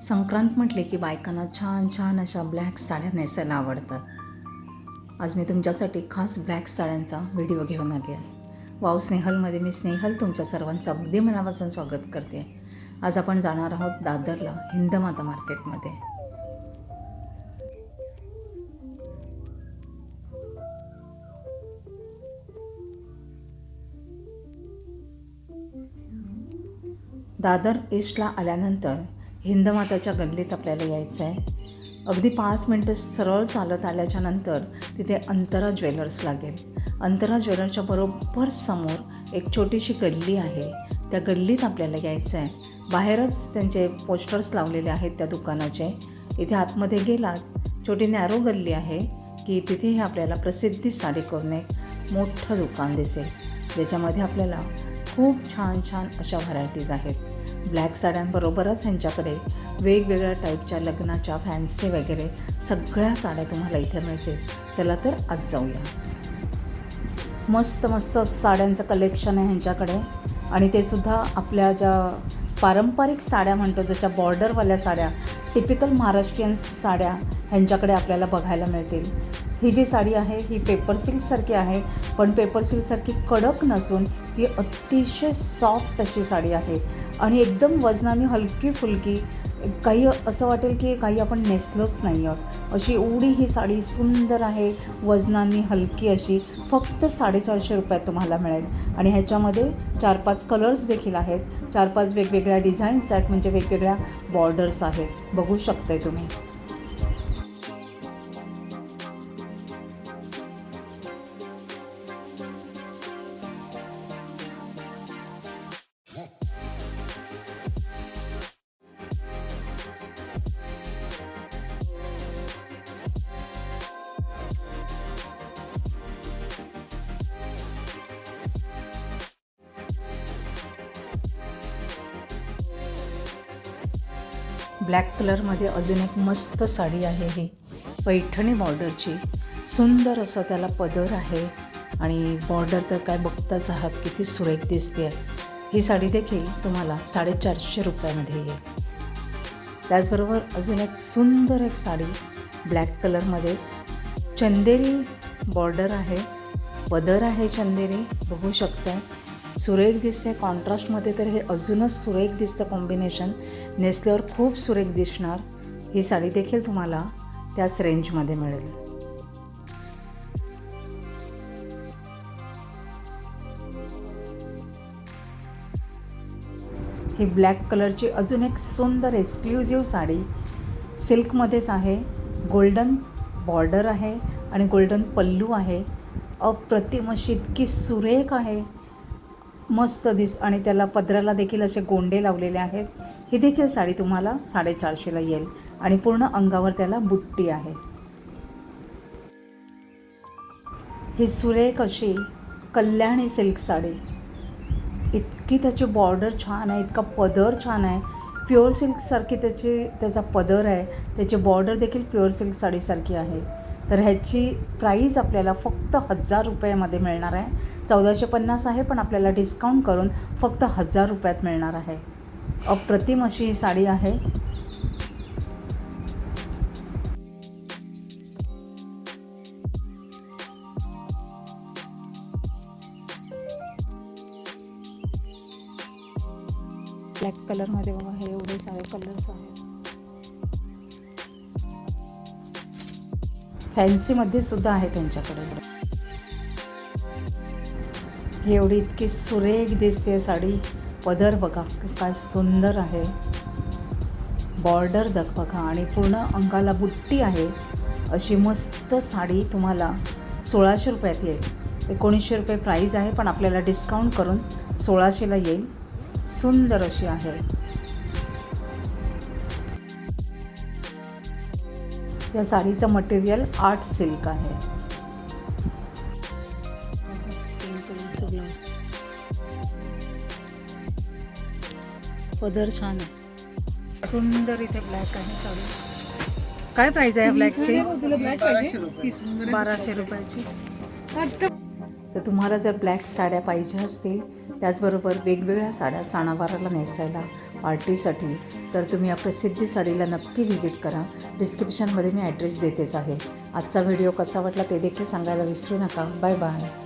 संक्रांत म्हटले की बायकांना छान छान अशा ब्लॅक साड्या नेसायला आवडतात आज मी तुमच्यासाठी खास ब्लॅक साड्यांचा व्हिडिओ घेऊन आली आहे. वाव स्नेहलमध्ये मी स्नेहल तुमच्या सर्वांचं अगदी मनापासून स्वागत करते. आज आपण जाणार आहोत दादरला हिंदमाता मार्केटमध्ये. दादर ईस्टला आल्यानंतर हिंदमाताच्या गल्लीत आपल्याला यायचं आहे. अगदी पाच मिनटं सरळ चालत आल्याच्यानंतर तिथे अंतरा ज्वेलर्स लागेल. अंतरा ज्वेलर्सच्या बरोबर समोर एक छोटीशी गल्ली आहे. त्या गल्लीत आपल्याला यायचं आहे. बाहेरच त्यांचे पोस्टर्स लावलेले आहेत त्या दुकानाचे. इथे आतमध्ये गेलात छोटी नॅरो गल्ली आहे की तिथेही आपल्याला प्रसिद्धी साडी करून एक मोठं दुकान दिसेल. ज्याच्यामध्ये आपल्याला खूप छान छान अशा व्हरायटीज आहेत. ब्लॅक साड्यांबरोबरच ह्यांच्याकडे वेगवेगळ्या टाईपच्या लग्नाच्या फॅन्सी वगैरे सगळ्या साड्या तुम्हाला इथे मिळतील. चला तर आज जाऊया. मस्त मस्त साड्यांचं कलेक्शन आहे ह्यांच्याकडे. आणि ते सुद्धा आपल्या ज्या पारंपरिक साड्या म्हणतो जशा बॉर्डरवाल्या साड्या टिपिकल महाराष्ट्रीयन साड्या ह्यांच्याकडे आपल्याला बघायला मिळतील. ही जी साडी आहे ही पेपर सिल्कसारखी आहे पण पेपर सिल्कसारखी कडक नसून ही अतिशय सॉफ्ट अशी साडी आहे. आणि एकदम वजनाने हलकी फुलकी काही असं वाटेल की काही आपण नेसलोच नाही आहोत. अशी एवढी ही साडी सुंदर आहे वजनाने हलकी अशी फक्त साडेचारशे रुपयात तुम्हाला मिळेल. आणि ह्याच्यामध्ये चार पाच कलर्स देखील आहेत. चार पाच वेगवेगळ्या डिझाईन्स आहेत म्हणजे वेगवेगळ्या बॉर्डर्स आहेत. बघू शकताय तुम्ही. ब्लॅक कलरमध्ये अजून एक मस्त साडी आहे ही पैठणी बॉर्डरची. सुंदर असं त्याला पदर आहे आणि बॉर्डर तर काय बघताच आहात किती सुरेख दिसते ही साडी देखील तुम्हाला साडेचारशे रुपयामध्ये येईल. त्याचबरोबर अजून एक सुंदर एक साडी ब्लॅक कलरमध्येच. चंदेरी बॉर्डर आहे पदर आहे चंदेरी बघू शकता सुरेख दिसते. कॉन्ट्रास्टमध्ये तर हे अजूनच सुरेख दिसतं कॉम्बिनेशन नेसल्यावर खूप सुरेख दिसणार. ही साडी देखील तुम्हाला त्याच रेंजमध्ये मिळेल. ही ब्लॅक कलरची अजून एक सुंदर एक्सक्लुझिव्ह साडी सिल्कमध्येच आहे. गोल्डन बॉर्डर आहे आणि गोल्डन पल्लू आहे. अप्रतिम अशी इतकी सुरेख आहे. मस्त दिस आणि त्याला पदराला देखील असे गोंडे लावलेले आहेत. ही देखील साडी तुम्हाला साडेचारशेला येईल. आणि पूर्ण अंगावर त्याला बुट्टी आहे. ही सुरेख अशी कल्याणी सिल्क साडी. इतकी त्याची बॉर्डर छान आहे इतका पदर छान आहे. प्युअर सिल्कसारखी त्याची त्याचा पदर आहे. त्याची बॉर्डर देखील प्युअर सिल्क साडीसारखी आहे. तर ह्याची प्राईस आपल्याला फक्त हजार रुपयामध्ये मिळणार आहे. चौदाशे पन्नास आहे पण आपल्याला डिस्काउंट करून फक्त हजार रुपयात मिळणार आहे. अप्रतिम अशी ही साडी आहे. ब्लॅक कलरमध्ये बघा हे एवढे सारे कलर्स आहेत. फॅन्सीमध्ये सुद्धा आहे त्यांच्याकडे. एवढी इतकी सुरेख दिसते साडी. पदर बघा काय सुंदर आहे. बॉर्डर दख बघा आणि पूर्ण अंगाला बुट्टी आहे. अशी मस्त साडी तुम्हाला सोळाशे रुपयात येईल. एकोणीसशे रुपये प्राईज आहे पण आपल्याला डिस्काउंट करून सोळाशेला येईल. सुंदर अशी आहे. या साडीचं मटेरियल आर्ट सिल्क आहे. पदर छान आहे. सुंदर इथे ब्लॅक आहे साडी. काय प्राइस आहे ब्लॅकची बाराशे रुपयाची. तर तुम्हाला जर ब्लॅक साड्या पाहिजे असतील त्याचबरोबर वेगवेगळ्या साड्या सणावाराला नेसायला पार्टीसाठी तर तुम्ही या प्रसिद्धी साडीला नक्की व्हिजिट करा. डिस्क्रिप्शनमध्ये मी ॲड्रेस देतेच आहे. आजचा व्हिडिओ कसा वाटला ते देखील सांगायला विसरू नका. Bye bye.